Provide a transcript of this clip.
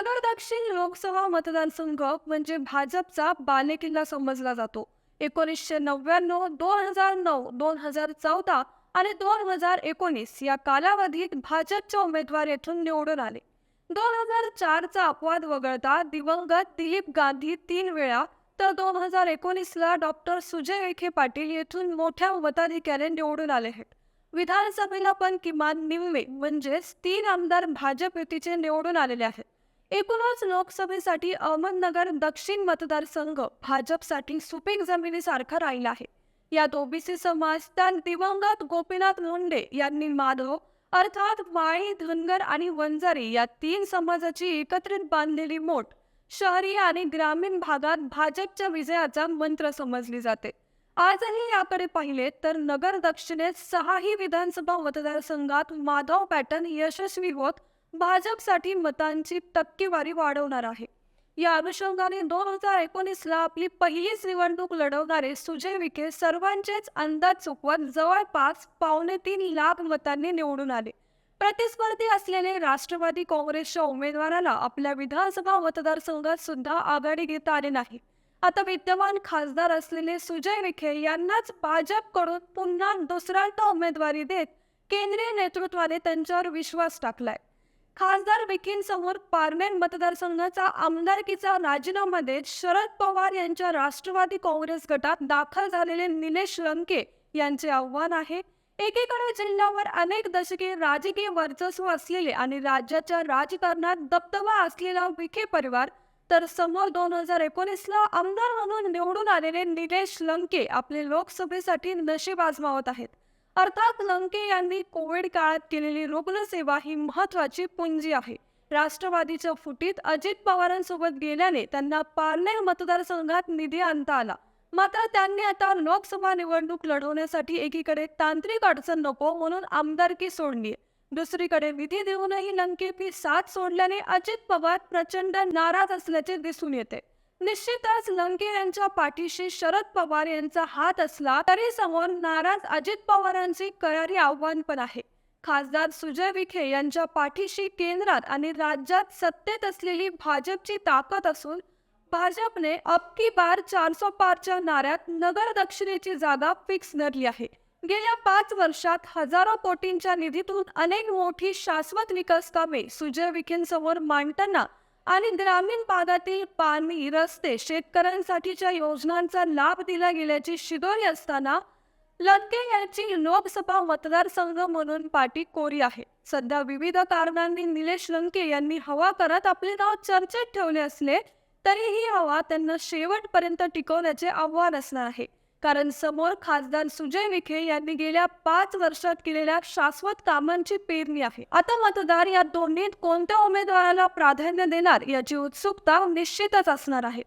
नगर दक्षिण लोकसभा मतदारसंघ म्हणजे भाजपचा बालेकिल्ला समजला जातो. एकोणीसशे नव्याण्णव दोन हजार नऊ दोन हजार चौदा आणि दोन हजार एकोणीस या कालावधीत भाजपचे उमेदवार येथून निवडून आले. दोन हजार चारचा अपवाद वगळता दिवंगत दिलीप गांधी तीन वेळा तर दोन हजार एकोणीसला डॉक्टर सुजय विखे पाटील येथून मोठ्या मताधिक्याने निवडून आले आहेत. विधानसभेला पण किमान निम्मे म्हणजेच तीन आमदार भाजप युतीचे निवडून आलेले आहेत. एकूणच लोकसभेसाठी अहमदनगर दक्षिण मतदारसंघ भाजपसाठी सुपीक जमिनीसारखा राहिला आहे. यात ओबीसी समाज तर दिवंगत गोपीनाथ मुंडे यांनी माधव अर्थात माळी धनगर आणि वंजारी या तीन समाजाची एकत्रित बांधलेली मोठ शहरी आणि ग्रामीण भागात भाजपच्या विजयाचा मंत्र समजली जाते. आजही याकडे पाहिले तर नगर दक्षिणेत सहाही विधानसभा मतदारसंघात माधव पॅटर्न यशस्वी होत भाजपसाठी मतांची टक्केवारी वाढवणार आहे. या अनुषंगाने दोन हजार एकोणीसला आपली पहिलीच निवडणूक लढवणारे सुजय विखे सर्वांचेच अंदाज चुकवत जवळपास पावणे तीन लाख मतांनी निवडून आले. प्रतिस्पर्धी असलेले राष्ट्रवादी काँग्रेसच्या उमेदवाराला आपल्या विधानसभा मतदारसंघात सुद्धा आघाडी घेता आली नाही. आता विद्यमान खासदार असलेले सुजय विखे यांनाच भाजपकडून पुन्हा दुसऱ्यांदा उमेदवारी देत केंद्रीय नेतृत्वाने त्यांच्यावर विश्वास टाकलाय. खासदार विखेंसमोर पारनेर मतदारसंघाचा आमदारकीचा राजीनामा देत शरद पवार यांच्या राष्ट्रवादी काँग्रेस गटात दाखल झालेले निलेश लंके यांचे आव्हान आहे. एकीकडे जिल्ह्यावर अनेक दशके राजकीय वर्चस्व असलेले आणि राज्याच्या राजकारणात दबदबा असलेला विखे परिवार तर समोर दोन हजार एकोणीसला आमदार म्हणून निवडून आलेले निलेश लंके आपले लोकसभेसाठी नशीब आजमावत आहेत. अर्थात लंके यांनी कोविड काळात केलेली रुग्णसेवा ही महत्वाची पुंजी आहे. राष्ट्रवादीच्या फुटीत अजित पवारांसोबत गेल्याने त्यांना पारनेर मतदारसंघात निधी आणता आला. मात्र त्यांनी आता लोकसभा निवडणूक लढवण्यासाठी एकीकडे तांत्रिक अडचण नको म्हणून आमदारकी सोडली दुसरीकडे विधी देऊनही लंकेपी साथ सोडल्याने अजित पवार प्रचंड नाराज असल्याचे दिसून येते. निश्चितच लंके यांच्या पाठीशी शरद पवार यांचा हात असला तरी समोर नाराज अजित पवारांची करारी आव्हान पण आहे. खासदार सुजय विखे यांच्या पाठीशी केंद्रात आणि राज्यात सत्तेत असलेली भाजपची ताकद असून भाजपने अब की बार चारसो पारच्या नाऱ्यात नगर दक्षिणेची जागा फिक्स धरली आहे. गेल्या पाच वर्षात हजारो कोटींच्या निधीतून अनेक मोठी शाश्वत विकास कामे सुजय विखेंसमोर मांडताना आणि ग्रामीण भागातील पाणी रस्ते शेतकऱ्यांसाठीच्या योजनांचा लाभ दिला गेल्याची शिदोरी असताना लंके यांची लोकसभा मतदारसंघ म्हणून पाठी कोरी आहे. सध्या विविध कारणांनी निलेश लंके यांनी हवा करत आपले नाव चर्चेत ठेवले असले तरी ही हवा त्यांना शेवटपर्यंत टिकवण्याचे आव्हान असणार आहे. कारण समोर खासदार सुजय विखे यांनी गेल्या पाच वर्षात केलेल्या शाश्वत कामांची पेरणी आहे. आता मतदार या दोन्हीत कोणत्या उमेदवाराला प्राधान्य देणार याची उत्सुकता निश्चितच असणार आहे.